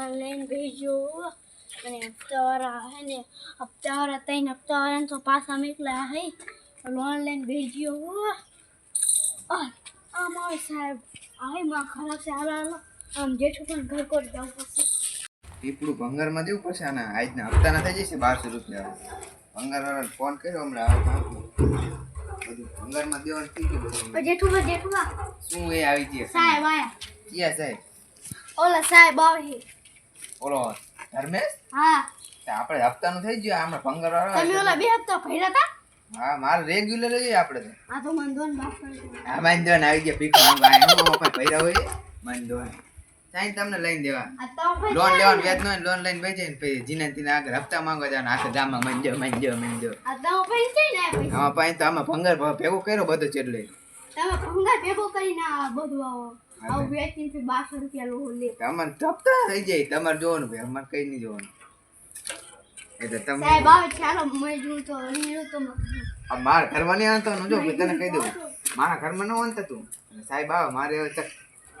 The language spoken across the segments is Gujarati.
ઓનલાઈન ભેજો અને હપ્તાવાળા હે ને હપ્તાવાળા ત્રણ હપ્તાવાળાને તો પાછા મેકલા હે. ઓનલાઈન ભેજો આ મારો સાહેબ આયમાં ખરાબ છે હાલો આમ જેઠું પણ ઘર કોટ જવું પડશે. પીપળું ભંગારમાં દેવું પડશે આના આજના હપ્તાના થઈ જશે બારસો રૂપિયા. ભંગારવાળાને ફોન કર્યો હમણાં આવે. બધું ભંગારમાં દેવાનું થઈ ગયું બધું. જેઠું જેઠું શું એ આવી ગયા? સાહેબ આયા. ક્યાં સાહેબ? ઓલા સાહેબ આવે ઓલો ધર્મેશ? હા. આપણે હપ્તાનું થઈ ગયું હમણાં તમે ઓલા બે હપ્તા ભર્યા હતા હા મારે રેગ્યુલર જ આપણે તો. આ તો મંદોન બાપ કરી આ માઇન્દોન આવી ગયા પીક ભાઈ હું કોઈ ભર્યા હોય મંદોન સાઈન તમને લઈને દેવા. લોન લેવાનું વ્યાજ નો લોન લઈને બેસી ને પછી જીના તીના આગળ હપ્તા માંગવા જવાનું. આખા ગામમાં મંજો મંજો મંજો આમાં પાસે તો આમાં ભંગર ભેગો કર્યો બધો ચેટલે તમે ભંગર ભેગો કરીને બધું આવો. આવું વેચીને પછી બારસો રૂપિયા લોહો લે. અમારે હપ્તા થઈ જાય તમારે જોવાનું ભાઈ અમારે કઈ નહીં જોવાનું. એટલે તમે સાહેબ આવે ચાલો મેં જોઉં તો રીલો તો મારા ઘરમાં નહીં આવતો જો તને કહી દઉં. મારા ઘરમાં ન વાંધતા તું સાહેબ આવે મારે હવે ચક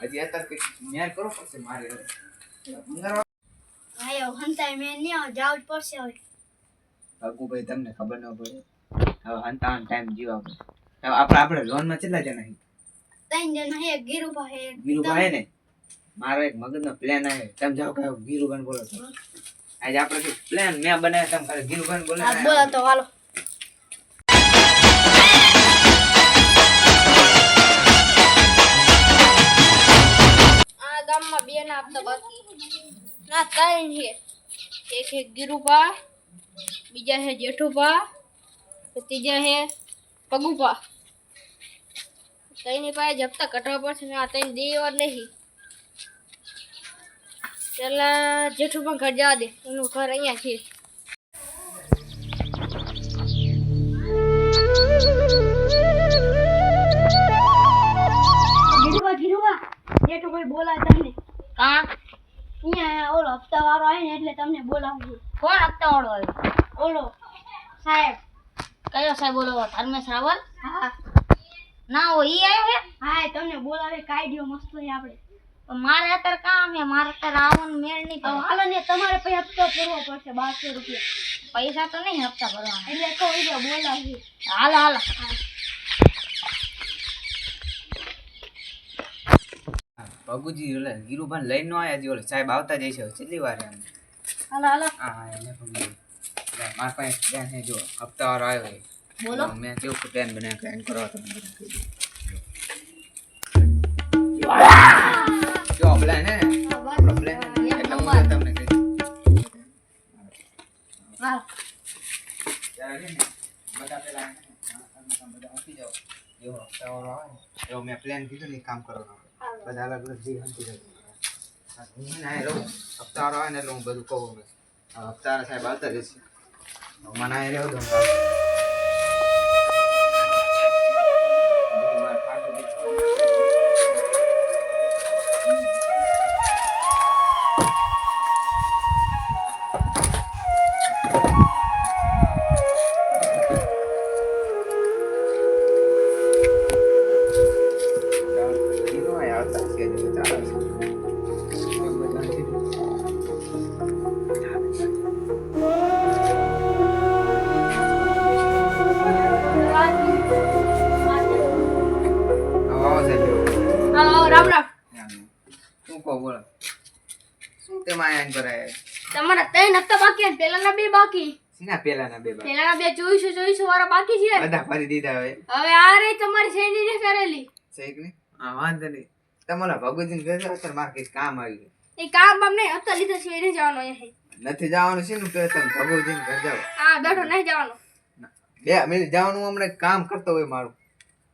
હજી અત્યારે કંઈક ન્યાય કરવો પડશે મારે હવે. આયો હંતાય મેં નહીં આવ જાવ જ પડશે હવે. ભાઈ તમને ખબર ન પડે હવે હંતાવાનો ટાઈમ જીવા હવે આપણે આપણે લોનમાં કેટલા જણા ત્રણ જણા હે ગીરુભા હે. ને? મારો એક મગજનો પ્લાન આવે તમે જાઓ કયો ગીરુભાઈ બોલો છો આજે આપણે પ્લાન મેં બનાવ્યો તમે ખાલી ગીરુભાઈ બોલો બોલો તો હાલો. આ ગામમાં બે ના આપતા બાકી. ના ત્રણ છે. એક છે ગીરુભા બીજા છે જેઠુભા ત્રીજા છે પગુભા. ત્રણની પાસે જપતા કટવા પડશે ને આ ત્રણ દેવા નહીં. પેલા જેઠું પણ ઘર જવા દે એનું ઘર અહીંયા છે. ગીરુભા જેઠુભાઈ બોલાય તમને? કા અહીંયા ઓલો હપ્તા વાળો આવે ને એટલે તમને બોલાવું કોણ હપ્તા વાળો આવ્યો ઓલો સાહેબ. કયો સાહેબ બોલો ધર્મેશ રાવલ? હા. ના હો ઈ આવ્યો હે? હા તમને બોલાવે કાઢ્યો મસ્ત હોય આપણે. મારે અત્યારે કામ હે મારે અત્યારે આવવાનું મેળ નહીં તો પડે. હાલો ને તમારે પછી હપ્તો ભરવો પડશે બારસો રૂપિયા. પૈસા તો નહીં હપ્તા ભરવાના. એટલે તો એટલે બોલાવી હાલો હાલો. પગુજી ઓલે ગીરુભાઈ લઈને નો આવ્યા હજી ઓલે સાહેબ આવતા જ છે કેટલી વાર એમ? હાલો હાલો. હા હા એને પગુજી મારા પાસે ધ્યાન જો હપ્તા વાળો આવ્યો બોલો. મેં કેવું પ્લાન બનાવ્યો પ્લાન કરો તમે. જો પ્લાન હે આપણો પ્લાન એટલે હું તમને કહી. હા. ને બધા પેલા તમે બધા ઉઠી જાઓ. એવો હપ્તા વાળો આવે ને એવો મેં પ્લાન કીધું ને કામ કરવાનું બધા અલગ અલગ જે હમતી જાય. હું છે ને રહું. હપ્તા આવે ને એટલે હું બધું કહું હવે. હવે હપ્તા સાહેબ આવતા હવે મને અહીં રહેવું શું તે માયા કરે તમારા ત્રણ હપ્તા બાકી અને પેલાના બે બાકી? ના પેલાના બે બાકી? પેલાના બે ચોવીસો ચોવીસો વાળા બાકી છે? બધા ફરી દીધા હવે હવે આ રે તમારી શેની ને કરેલી છે કે હા વાંધો નહીં. તમારા ભગવતીને ને જાઓ ત્યારે મારે કઈ કામ આવ્યું. એ કામ બામ નહીં હપ્તા લીધા છે એને જવાનો અહીં નથી જવાનું છે ને તો તમે ભગવતીને ઘર જાવ હા બેઠો નહીં જવાનું. બે મિનિટ જવાનું હમણાં કામ કરતો હોય મારું.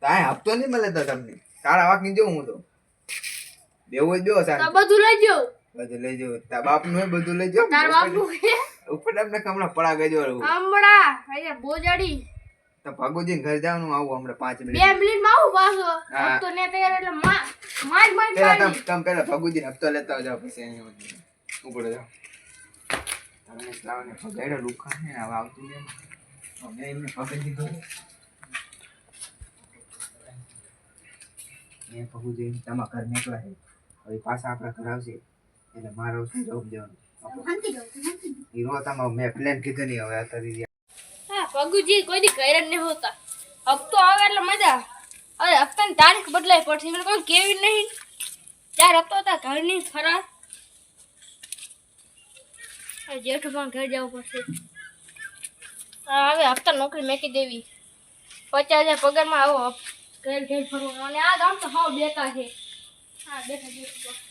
તો આ હપ્તો નહીં મળે તો તમને. તારા વાકની જોઉં હું તો. બેવું જ તો સારું બધું લઈ જાઓ. બધું લઈ જાઓ. તારા બાપનું હોય બધું લઈ તારનું ઉપર તમને કમળા પડા ગજો હમણા અહીંયા બોજાડી. તો ભાગોજી ઘર જવાનું આવું હમણાં પાંચ બે મિનિટ. મિનિટમાં આવું પાછો. તો ને તૈયાર એટલે માં માર માર પેલા તમે પેલા ભાગોજી હપ્તો લેતા જાવ પછી અહીંયા ઉપર જાવ તમે લાવને પગાડો લુખા ને હવે આવતું ને અમે એમને પકડી દીધો. મેં ભગુજી તમારા ઘર નીકળ્યા છે. હવે પાછા આપણા ઘર આવશે. એટલે મારો શું જવાબ દેવાનો. ઈ રોતામાં મેં પ્લાન કીધો નહીં હવે અત્યારે હા પગુજી કોઈ દી ઘરે નહીં હોતા. હપ્તો આવે એટલે મજા હવે હપ્તાની તારીખ બદલાઈ પડશે. એટલે કોઈ કેવી નહીં. ચાર હપ્તો હતા ઘરની ફરાર જેઠું પણ ઘર જવું પડશે. હા, હવે હપ્તા નોકરી મેકી દેવી. પચાસ હજાર પગારમાં આવો હપ- ઘર ઘર ફરવાનું. અને આ ગામ તો હાવ બેતા છે. હા બેઠા બેઠા.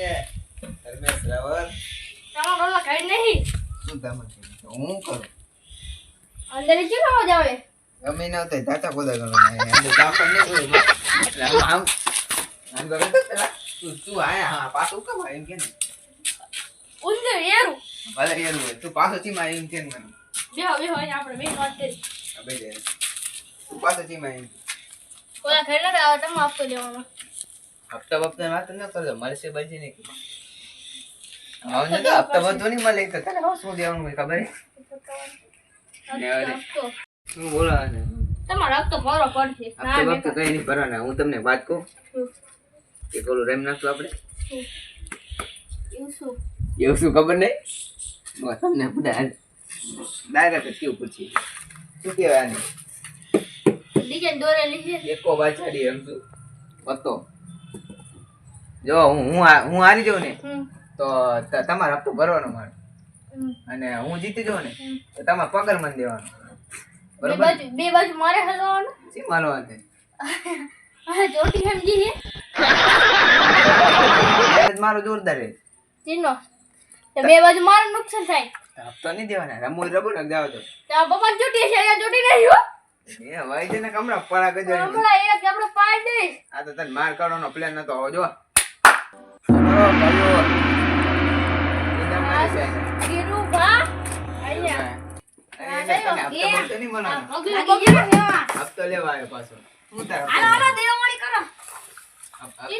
કે ધર્મેશ રાવલ તમારો ઓલા ઘર નહીં. શું તમે હું કરું? અંદર કેટલો અવાજ આવે? ગમે ન થાય તાતા કોદા ગણો અંદર કાપડ નહીં હોય. આમ આમ આમ કરે. તો તું આયા હા પાછું કેમ એમ કે ને. ઉંદર એરું. ભલે એનું હોય તું પાછો ચીમા એમ કે ને મને. બેહો બેહો આપણે બે વાત કરી. આ તું પાછો ચીમા એમ ઓલા ઘર નથી આવે તમે આપતો લેવાનો. હપ્તા બપ્તા વાત ન કરજો મળશે બચી નહીં હવે તો હપ્તા બધો નહીં મળે તો તને હવે શું દેવાનું હોય ખબર. શું બોલાવે તમારો હપ્તો ભરવો પડશે. ના હપ્તા કઈ નહીં ભરવાના હું તમને વાત કહું? કે પેલું રેમ નાખશું આપણે? શું? એવું શું? એવું શું ખબર નહીં? તમને બધા ડાયરેક્ટ કેવું પૂછી શું કહેવાય આને? ડિઝાઇન દોરેલી છે એકો બાચાડી એમ શું? પત્તો જો હું હું હું હારી જાઉં ને તો તમારે હપ્તો ભરવાનો મારે. અને હું જીતી જાઉં ને તો તમારે પગાર મને દેવાનો. બે બરોબર? બે બાજુ મારે હલવાનું શી માનવા છે? હા જોટી સમજી મારો જોરદાર રહે ચીનો. તો બે બાજુ મારું નુકસાન થાય. હપ્તો નહીં દેવાના રમો રબો ને જાવ તો. પપ્પા જોટી છે અહીંયા જોટી નહીં હો. એ ભાઈ છે ને કમરા પડા ગજો કમરા એ આપણે પાડી દે આ તો તને માર કાઢવાનો પ્લાન નતો આવો જો. હપ્તો લેવા આવ્યો પાછો દેવાવાળી કરો હપ્તો-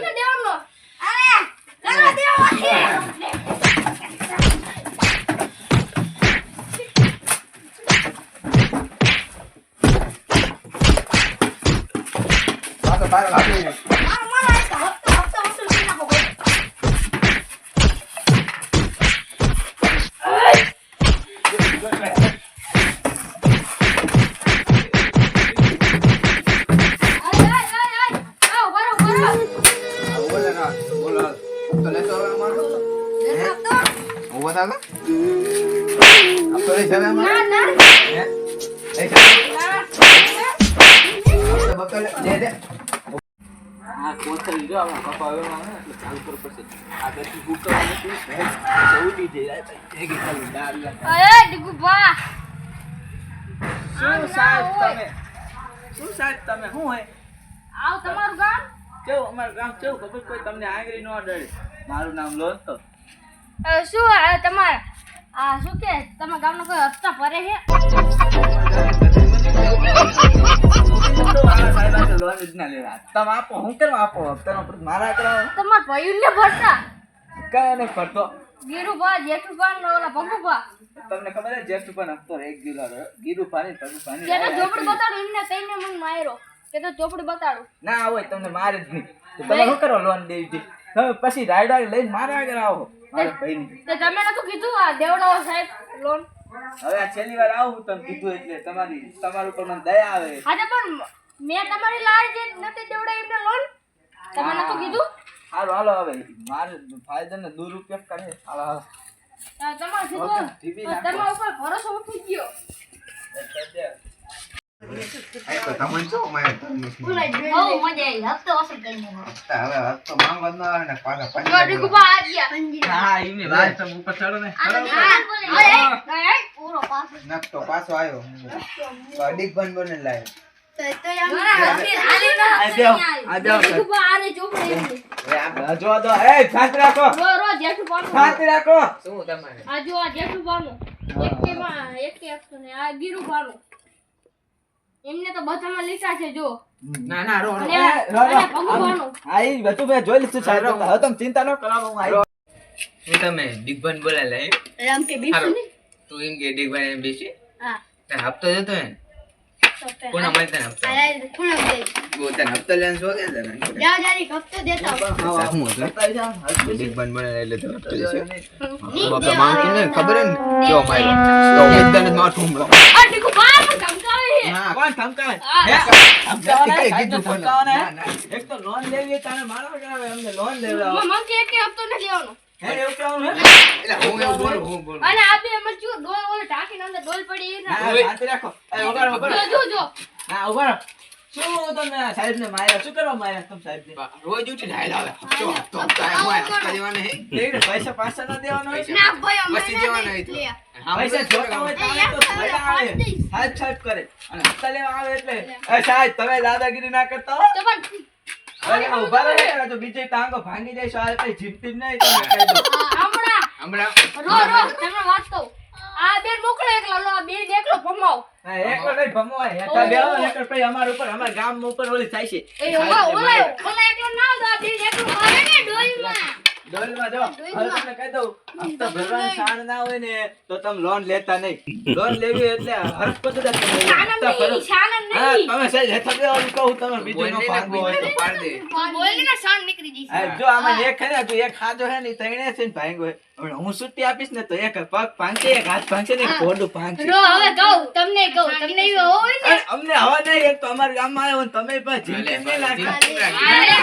આ જાવે જાવે? બપ્તો લે- દે, દે. આમાં કપાવવામાં આવે ને એટલે ચાલુ પર પડશે આ ભેંસ ઉડી જાય ભેગી ખાલી દાળ લાગે. અરે ડીગુ શું સાહેબ તમે શું સાહેબ તમે શું હે આવ તમારું ગામ કેવું અમારું ગામ કેવું ખબર? કોઈ તમને આંગળી ન અડે મારું નામ લો તો અ, શું તમારા આ શું કે? તમારા ગામનો કોઈ હપ્તા ભરે છે? સાહેબ આ તો લોન જ ના લેવા તમે આપો હું આપો? હપ્તાનો મારા કરાવો તમારા ભાઈઓને ભરતા? કયા નહીં કરતો ગીરુભા જેઠુભા ને ઓલા ભગુભા. તમને ખબર છે જેઠ પણ હપ્તો રેગ્યુલર ગીરુ પાણી તગુ પાણી કે તો બતાડો એમને તઈને મને માર્યો. કે તો ચોપડી બતાડું. ના હોય તમને મારે જ નહીં. તો તમે શું કરો લોન દેવી હતી તમે પછી રાઈડ લઈને મારા આગળ આવો. મારા ભાઈની. તો તમે નતું કીધું આ દેવડાવો સાહેબ લોન? હવે આ છેલ્લી વાર આવું તમે કીધું એટલે તમારી તમારું ઉપર મને દયા આવે. આજે પણ મેં તમારી લાડ જે નથી દેવડાવી એમને લોન? તમે નતું કીધું? હાલો હાલો હવે. મારે ફાયદા ને દુરુપયોગ કરે હાલો હાલો. તમારે ઉપર ભરોસો ઉઠી ગયો એ તો તમને શું અમારે ધર્મેશને? બહુ મજા આવી. હપ્તો વસૂલ કરીને હપ્તા હવે હપ્તો માંગવા ન આવે ને પાછા જો આ ગયા. હા તમે ઉપર ચડો ને. પૂરો નકતો આવ્યો તો અડીક બન બને એ શાંત રાખો. શું તમારે? એમને તો બધામાં લીટા છે જો. ના ના રો રો અને એ, રો, રો. અને ભગુભાનું. આ ઈ બધું મેં જોઈ લીધું સાહેબ હવે તમે ચિંતા ન કરો હું આઈ હું તમે દિગ્બન બોલા લે રામ કે બીસું ને? તો એમ કે દિગ્બન એમ બેસી. હા. તે હપ્તો જતો હે. કોના મળે તને હપ્તા? કોણ દે બહુ તને હપ્તો લેન શોખ કે તને? જાઓ જારી હપ્તો દેતા હા હું. શું હતું? બન બને એટલે તો હપ્તો જશે બાપા માંગતી ને? ખબર હે ને કેવો માર્યો તો બધાને માથું હમણાં. આ ટીકુ બાર પર ધમકાવે છે. ના, કોણ ધમકાવે? હે? ધમકાવાના? કઈ કીધું ધમકાવાના? ના, ના. એક તો લોન લેવી તારે મારો કરાવે, અમને લોન લેવડાવો. મ- મને કે હપ્તો નથી લેવાનો હે, એવું કહેવાનું હે? એટલે હું એવું બોલું, હું બોલું. અને આ બે એમાં જો ડોલ ઓલે ટાંકીને અંદર ડોલ પડી ના, ના. રાખો. એ, ઊભા રહો, જો જો ના, ઊભા રહો. શું તમે સાહેબને માર્યા? શું કરવા માર્યા તમે સાહેબને? રોજ ઉઠીને હાલ આવે. હપ્તો, હપ્તો, હપ્તો. આ હું આ હપ્તા દેવાના હે. લેવીને પૈસા પાછા ન દેવાના હોય? ના ભાઈ અમે વસ્તી દેવાના હોય તો. લે. હા, પૈસા જોતા હોય તો ભલા આવે. હાથ છાપ કરે. અને હપ્તા લેવા આવે એટલે, એ સાહેબ, તમે દાદાગીરી ના કરતા હો. તો પણ અરે, ઊભા રહે તો બીજે ટાંગો ભાંગી જાય, સાહેબ, કઈ નહીં, તમે કહી દો. હમણાં હમણાં રો રો તમને વાત કહું આ બેન મોકલો એકલા લો આ બે એકલો ભમાવ હા, એકલો નહીં ભમવાય. હેઠા બેહો ને પછી અમારા ઉપર, અમારા ગામ ઉપર ઓલી થાય છે. એ ઓલા ઓલા ઓલા એકલો ના આવતો આ એકલો મારે ને ડોલમાં ડોલમાં જો, હવે તમને કહી દઉં, હપ્તા ભરવાની શાણ ના હોય ને, તો તમે લોન લેતા નહીં. લોન લેવી એટલે હરકત જ તમે શાનમ હપ્તા ભરો. હા, તમે સાહેબ હેઠા બેહો કહું, તમે બીજો બોલને ન ને ભાંગવું હોય તો. બીજું દે. બોલી ને નીકળી જશે જો આમાં એક છે ને, તું એક હાથો છે ને, ઈ ત્રણે છે ને ભાંગ્યો હોય. હું છૂટી આપીશ ને તો એક પગ પાંચે એક હાથ પાંચે ને એક પાંચે રો હવે કહું તમને કહું તમને એવું હોય ને અમને હવે નહીં, એક તો અમારા ગામમાં આવ્યો ને તમે પણ જીલે નહીં લાગતા.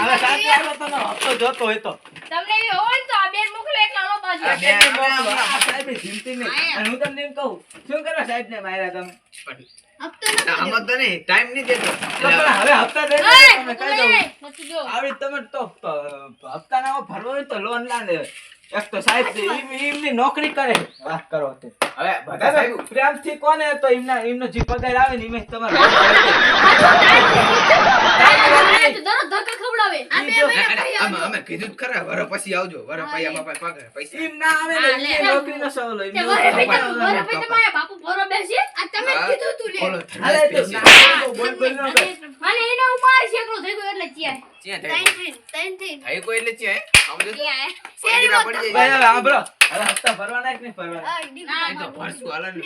હવે સાથે આવો તમે હપ્તો જોતો હોય તો. તમને એવું હોય તો આ બેન મોકલો એક લો બાજુ સાહેબે જીવતી નહીં. અને હું તમને એમ કહું, શું કરો સાહેબ ને માર્યા તમે? હપ્તા ના ભરવો હોય તો લોન ના લેવાય. એક તો સાહેબ એમની નોકરી કરે. વાત કરો તે. હવે બધા સાહેબ પ્રેમથી કોને? તો એમના એમનો જે પગાર આવે ને એમાં તમારે અમે કીધું ખરા વરો પછી આવજો વરો પૈયા પગાર પૈસા એમ ના આવે ને, હા, લે. સવાલ હોય. તે એમની વરે નોકરી ભાઈ ના તમે- વરે આવે. ભાઈ તમારા બાપુ ભરો બેસી આ તમે કીધું તું લે બોલો, તો બોલ બોલ ન મને એને ઉમાર છે એકલો થઈ ગયો એટલે ચિયા ક્યાં તૈન તૈન થઈને થાય કોઈ એટલે ક્યાં હે? ચિયા પડીરા પડી ભાઈ હવે સાંભળો. હવે હપ્તા ભરવાના કે નહીં ભરવાના? એ તો ભરશું, હાલો ને.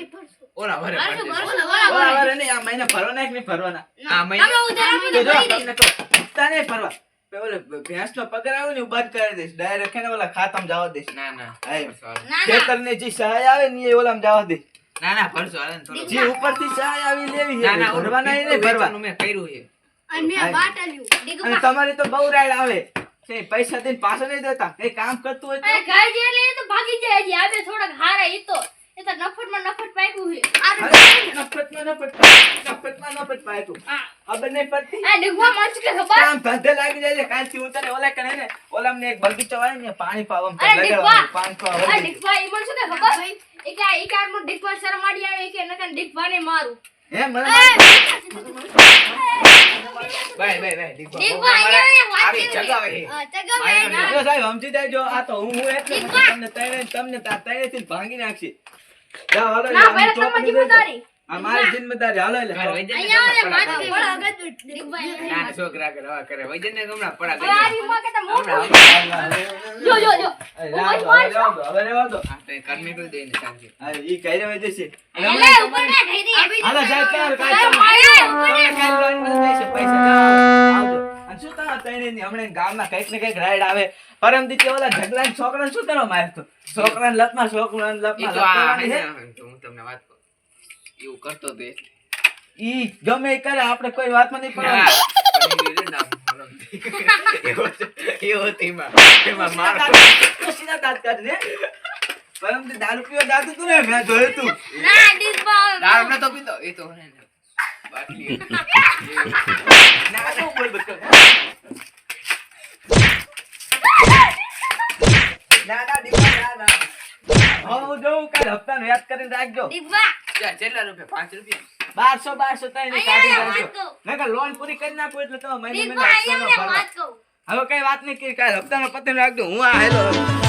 ઓલા વરે. ઓલા વારે નહીં, આ મહિને ભરવાના કે નહીં ભરવાના? આ મહિને તને ભરવા. ઓલો ભેંસનો પગાર આવે ને બંધ કરી દઈશ. Direct એને ઓલા ખાતામાં જવા દઈશ. ના ના હાય. ભરશું, હાલો. ના ના ખેતરની જે સહાય આવે ને એ ઓલામાં જવા દઈશ. ના ના ભરશું, હાલો ને થોડું. જે સહાય આવી લેવી ના ના ભરવાના એ નહીં મેં કર્યું છે અને તમારી તો બહુ રાઈડ આવે પૈસા દઈને પાછો નહીં દેતા કઈ કામ કરતું હોય તો ઘર જે એટલે એ તો ભાગી જાય હજી થોડાક હારા એ તો એ તો નફટમાં નફટ પાક્યું છે. આ. નફરતમાં નફરત પાય તું. આ ખબર નહીં પડતી આ ડીગમાં મસ્ત કે ખબર? કામ ધંધે લાગી જાય છે. કાલથી હું તને ઓલા કણે ને ઓલામને એક બગીચો વાળે ને પાણી પાવા અરે ડીગવા. પાણી આ પાવા ડીગવા એ મને શું કે ખબર? એ કે એ કે આટલું ડીગવા શરમ આડી આવે કે નકર ડીગવાને મારું. હે મને ભાઈ ભાઈ ભાઈ દીપા, દીપા, બહુ મારે અહીંયા વાત આવી કરી. આ ચગાવે ના. જો સાહેબ સમજી જાયજો આ તો હું હું એટલે ડીગવા. તમને તણે તમને તા તણેથી ભાંગી નાખશે. દેજો. જિમ્મેદારી. હાલો પડા વાત કરે. કે ડીગવા ના, છોકરા હમણાં પડા હવે આ કરી. રીમાં કરતા હમણાં, જો જો જો અરે રહેવા દો, હવે રહેવા દો, હવે રહેવા દો. હા, તો એ ઘર નીકળી દે ને ના શું હમણાં ગામમાં કંઈક ને કંઈક રાઈડ આવે પરમ દીદી ઓલા ઝઘલાના છોકરાને શું કરવા માર્યો તો? છોકરાને લપમાં છોકરાને એ લપમાં હે. ને, તમને વાત એવું કરતો તો ઈ ગમે કરે આપણે કોઈ વાતમાં નહીં પડવાનું. પણ એ રીતે ના, મતલબ, એવો છે, એવો છે એમાં. એમાં મારો તો સીધા દાંત કાઢને. પરમ દારૂ પીવા દાદુ તું ને મેં જોયું તું દારૂ તો પીતો, એ તો બાટલી. ના શું બોલ બચ્ચો? ના ના દીપા, ના ના જોઉં કાલે હપ્તાનું યાદ કરીને રાખજો કેટલા રૂપિયા? પાંચ રૂપિયા? બારસો બારસો ત્રણ કાઢી કહું. નકર લોન પૂરી કરી નાખું એટલે તમે મહિને મહિને હવે કઈ વાત નહીં કે કાલે હપ્તાનો પતંગ રાખજો હું આ હેલો